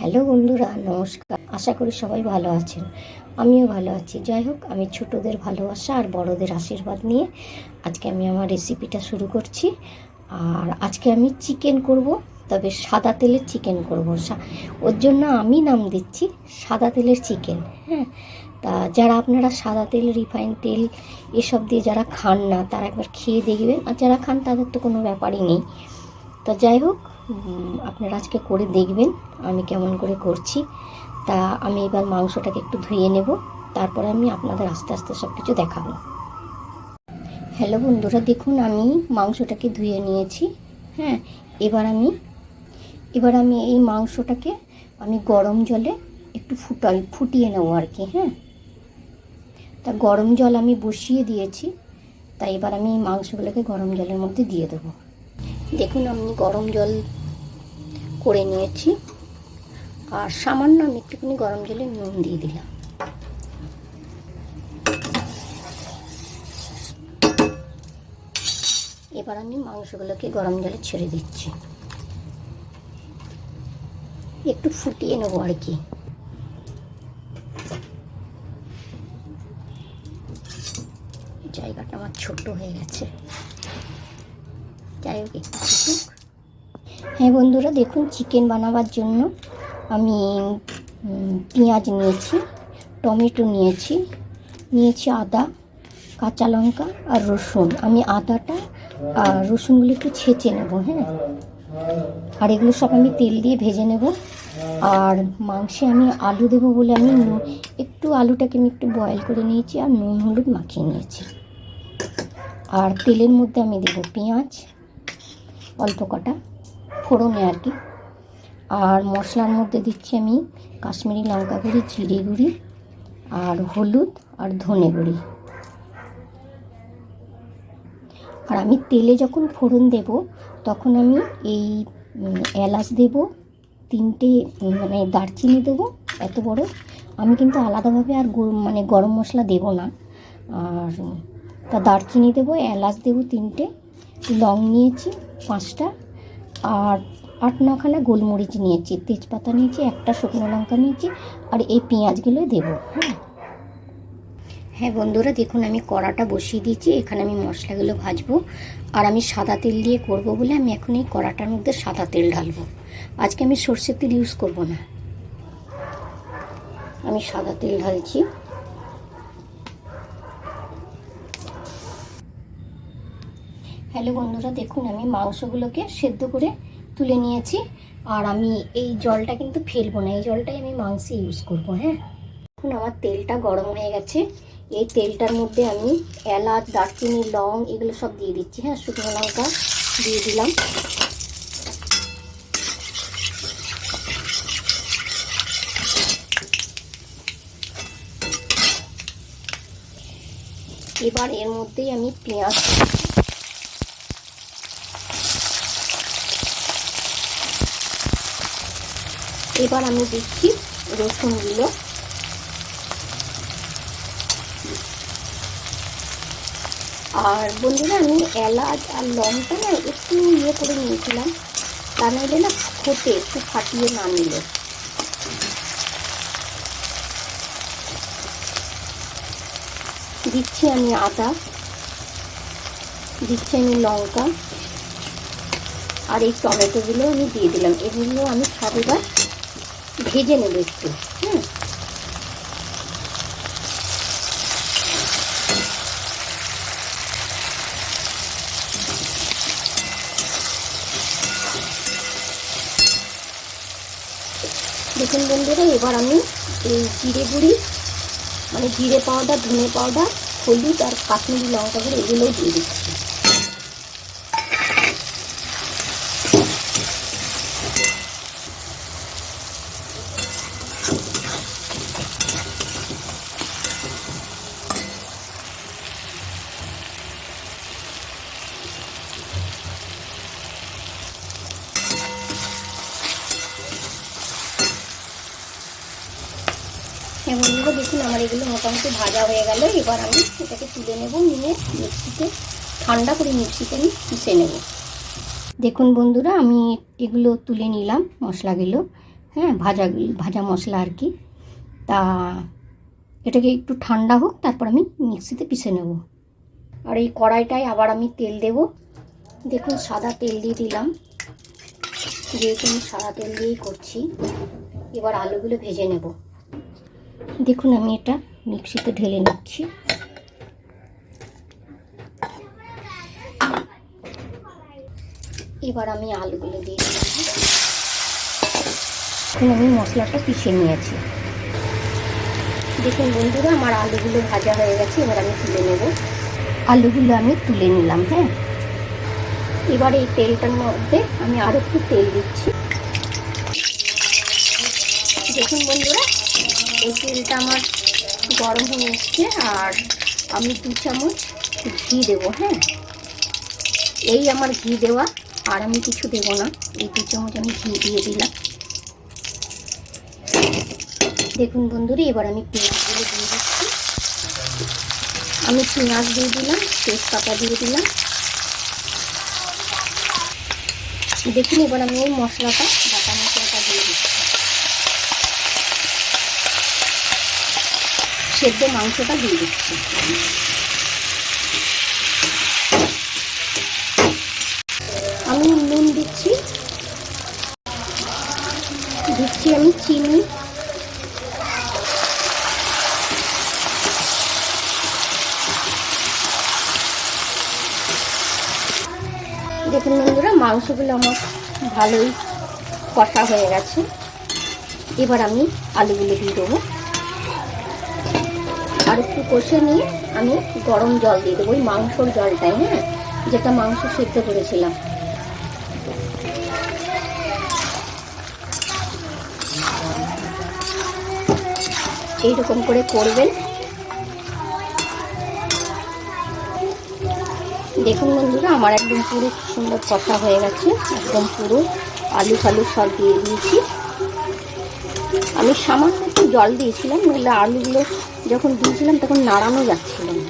Hello বন্ধুরা, নমস্কার। আশা করি সবাই ভালো আছেন। আমিও ভালো আছি। যাই হোক, আমি ছোটদের ভালোবাসা আর বড়দের আশীর্বাদ নিয়ে আজকে আমি আমার রেসিপিটা শুরু করছি। আর আজকে আমি চিকেন করব, তবে সাদা তেলের চিকেন করব। ওর জন্য আমি নাম দিচ্ছি সাদা তেলের চিকেন হ্যাঁ? তা যারা আপনারা সাদা তেল রিফাইন তেল এসব দিয়ে যারা খান না, তারা একবার খেয়ে দেখবেন। আর যারা খান, তাদের তো কোনো ব্যাপারই নেই। তা যাই হোক আপনারা আজকে করে দেখবেন আমি কেমন করে করছি। তা আমি এবার মাংসটাকে একটু ধুয়ে নেব, তারপরে আমি আপনাদের আস্তে আস্তে সব কিছু দেখাবো। হ্যালো বন্ধুরা, দেখুন আমি মাংসটাকে ধুয়ে নিয়েছি হ্যাঁ এবার আমি এবার আমি এই মাংসটাকে আমি গরম জলে একটু ফুটাই, ফুটিয়ে নেব আর কি হ্যাঁ। তা গরম জল আমি বসিয়ে দিয়েছি তাই এবার আমি মাংসগুলোকে গরম জলের মধ্যে দিয়ে দেবো। দেখুন আমি গরম জল করে নিয়েছি। আর সামান্য আমি একটুখানি গরম জলে নুন দিয়ে দিলাম। এবার আমি মাংসগুলোকে গরম জলে ছেড়ে দিচ্ছি। একটু ফুটিয়ে নেব আর কি। জায়গাটা আমার ছোট হয়ে গেছে। যাই হোক, একটু হ্যাঁ বন্ধুরা, দেখুন চিকেন বানাবার জন্য আমি পেঁয়াজ নিয়েছি, টমেটো নিয়েছি নিয়েছি আদা, কাঁচা লঙ্কা আর রসুন। আমি আদাটা আর রসুনগুলো একটু ছেঁচে নেব হ্যাঁ? আর এগুলো সব আমি তেল দিয়ে ভেজে নেব। আর মাংসে আমি আলু দেবো বলে আমি একটু আলুটাকে আমি একটু বয়েল করে নিয়েছি আর নুন, হলুদ মাখিয়ে নিয়েছি। আর তেলের মধ্যে আমি দেবো পেঁয়াজ, অল্প কটা। ফোড়নে আর কি। আর মশলার মধ্যে দিচ্ছি আমি কাশ্মীরি লঙ্কা গুঁড়ি, জিরে গুঁড়ি, আর হলুদ আর ধনে গুঁড়ি। আর আমি তেলে যখন ফোড়ন দেব, তখন আমি এই এলাচ দেব, তিনটে মানে দারচিনি দেবো, এত বড়। আমি কিন্তু আলাদাভাবে আর মানে গরম মশলা দেব না। আর তা দারচিনি দেবো, এলাচ দেবো তিনটে, লং নিয়েছি পাঁচটা আর আট নখানা গোলমরিচ নিয়েছি, তেজপাতা নিয়েছি, একটা শুকনো লঙ্কা নিয়েছি, আর এই পেঁয়াজগুলো দেবো হ্যাঁ? হ্যাঁ বন্ধুরা, দেখুন আমি কড়াটা বসিয়ে দিয়েছি, এখানে আমি মশলাগুলো ভাজবো, আর আমি সাদা তেল দিয়ে করব বলে আমি এখন এই কড়াটার মধ্যে সাদা তেল ঢালবো। আজকে আমি সর্ষের তেল ইউজ করব না। আমি সাদা তেল ঢালছি। হ্যালো বন্ধুরা দেখুন, আমি মাংসগুলোকে সেদ্ধ করে তুলে নিয়েছি। আর আমি এই জলটা কিন্তু ফেলব না, এই জলটাই আমি মাংসে ইউজ করব হ্যাঁ? এখন আমার তেলটা গরম হয়ে গেছে। এই তেলটার মধ্যে আমি এলাচ, দারচিনি, লং এগুলো সব দিয়ে দিচ্ছি হ্যাঁ? শুকনো লঙ্কা দিয়ে দিলাম। এবার এর মধ্যেই আমি পেঁয়াজ এবার আমি দিচ্ছি রসুনগুলো। আর বন্ধুরা, আমি এলাচ আর লঙ্কা না একটু ইয়ে করে নিয়েছিলাম। তা নাহলে না ফোটে একটু ফাটিয়ে না নিলে। দিচ্ছি আমি আদা, দিচ্ছি আমি লঙ্কা, আর এই টমেটোগুলো আমি দিয়ে দিলাম। এগুলো আমি সব ভেজে নেব একটু হ্যাঁ দেখুন বন্ধুরা, এবার আমি এই জিরে গুঁড়ি মানে জিরে পাউডার, ধনে পাউডার, হলুদ আর কাশ্মীরি লঙ্কা গুঁড়ো এগুলোও দিয়ে দিচ্ছি। হ্যাঁ বন্ধুরা, দেখুন আমার এগুলো মোটামুটি ভাজা হয়ে গেল। এবার আমি এটাকে তুলে নেব, নিয়ে মিক্সিতে, ঠান্ডা করে মিক্সিতে আমি পিষে নেব। দেখুন বন্ধুরা, আমি এগুলো তুলে নিলাম মশলাগুলো হ্যাঁ ভাজা ভাজা মশলা আর কি। তা এটাকে একটু ঠান্ডা হোক, তারপর আমি মিক্সিতে পিষে নেব। আর এই কড়াইটায় আবার আমি তেল দেব। দেখুন, সাদা তেল দিয়ে দিলাম। যেহেতু আমি সাদা তেল দিয়েই করছি, এবার আলুগুলো ভেজে নেব। দেখুন, আমি এটা মিক্সিতে ঢেলে নিচ্ছি। এবার আমি আলুগুলো দিয়ে দিলাম এখন আমি মশলাটা পিষে নিয়েছি। দেখুন, বন্ধুরা, আমার আলুগুলো ভাজা হয়ে গেছে, এবার আমি তুলে নেব। আলুগুলো আমি তুলে নিলাম হ্যাঁ। এবার এই তেলটার মধ্যে আমি আরও একটু তেল দিচ্ছি। দেখুন, বন্ধুরা এই তেলটা আমার গরম হয়ে এসছে আর আমি দু চামচ ঘি দেবো হ্যাঁ? এই আমার ঘি দেওয়া, আর আমি কিছু দেবো না। এই দু চামচ আমি ঘি দিয়ে দিলাম। দেখুন বন্ধুরা, এবার আমি পেঁয়াজগুলো দিয়ে দিচ্ছি। আমি পেঁয়াজ দিয়ে দিলাম, তেজপাতা দিয়ে দিলাম। দেখুন, এবার আমি বাটা মশলাটা দিয়ে দিচ্ছি সেদ্ধ মাংসটা দিয়ে দিচ্ছি। আমি নুন দিচ্ছি। দিচ্ছি আমি চিনি। দেখুন বন্ধুরা, মাংসগুলো আমার ভালোই কষা হয়ে গেছে। এবার আমি আলুগুলো দিয়ে দেবো। আর একটু কষে নিয়ে আমি গরম জল দিয়ে দেবো, ওই মাংসর জলটাই হ্যাঁ? যেটা মাংস সেদ্ধ করেছিলাম। এইরকম করে করবেন। দেখুন বন্ধুরা, আমার একদম পুরো সুন্দর কষা হয়ে গেছে, একদম পুরো আলু ফালু সব দিয়ে দিয়েছি। আমি সামান্য একটু জল দিয়েছিলাম, নইলে আলুগুলো যখন দিয়েছিলাম তখন নাড়ানো যাচ্ছিল না।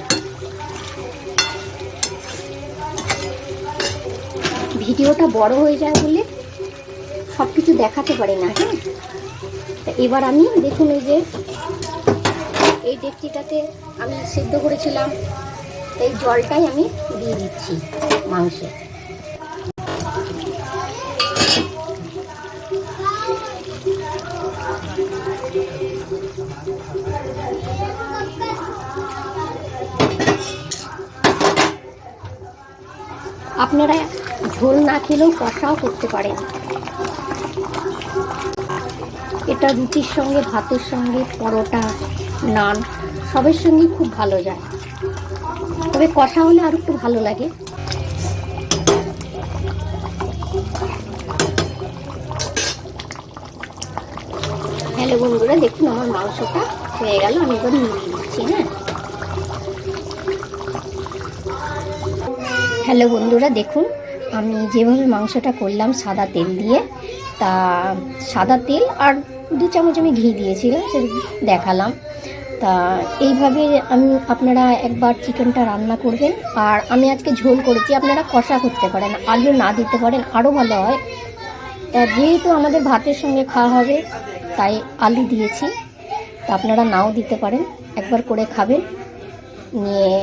ভিডিওটা বড় হয়ে যায় বলে সব কিছু দেখাতে পারি না হ্যাঁ? এবার আমি দেখুন এই যে, এই ডেকচিটাতে আমি সেদ্ধ করেছিলাম, এই জলটাই আমি দিয়ে দিচ্ছি মাংসে। আপনারা ঝোল না খেলেও কষাও করতে পারেন। এটা রুটির সঙ্গে, ভাতের সঙ্গে, পরোটা, নান, সবের সঙ্গেই খুব ভালো যায়। তবে কষা হলে আর একটু ভালো লাগে। হ্যালো বন্ধুরা, দেখুন আমার মাংসটা হয়ে গেল, আমি এবার নিয়ে দিচ্ছি হ্যাঁ? হ্যালো বন্ধুরা, দেখুন, আমি যেভাবে মাংসটা করলাম সাদা তেল দিয়ে, তা সাদা তেল আর দু চামচ আমি ঘি দিয়েছিলাম সে দেখালাম। তা এইভাবে আমি, আপনারা একবার চিকেনটা রান্না করবেন, আর আমি আজকে ঝোল করেছি, আপনারা কষা করতে পারেন, আলু না দিতে পারেন আরও ভালো হয়। তা যেহেতু আমাদের ভাতের সঙ্গে খাওয়া হবে, তাই আলু দিয়েছি, তা আপনারা নাও দিতে পারেন, একবার করে খাবেন, নিয়ে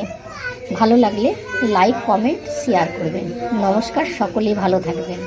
ভালো লাগলে লাইক কমেন্ট শেয়ার করবেন। নমস্কার সকলেই ভালো থাকবেন।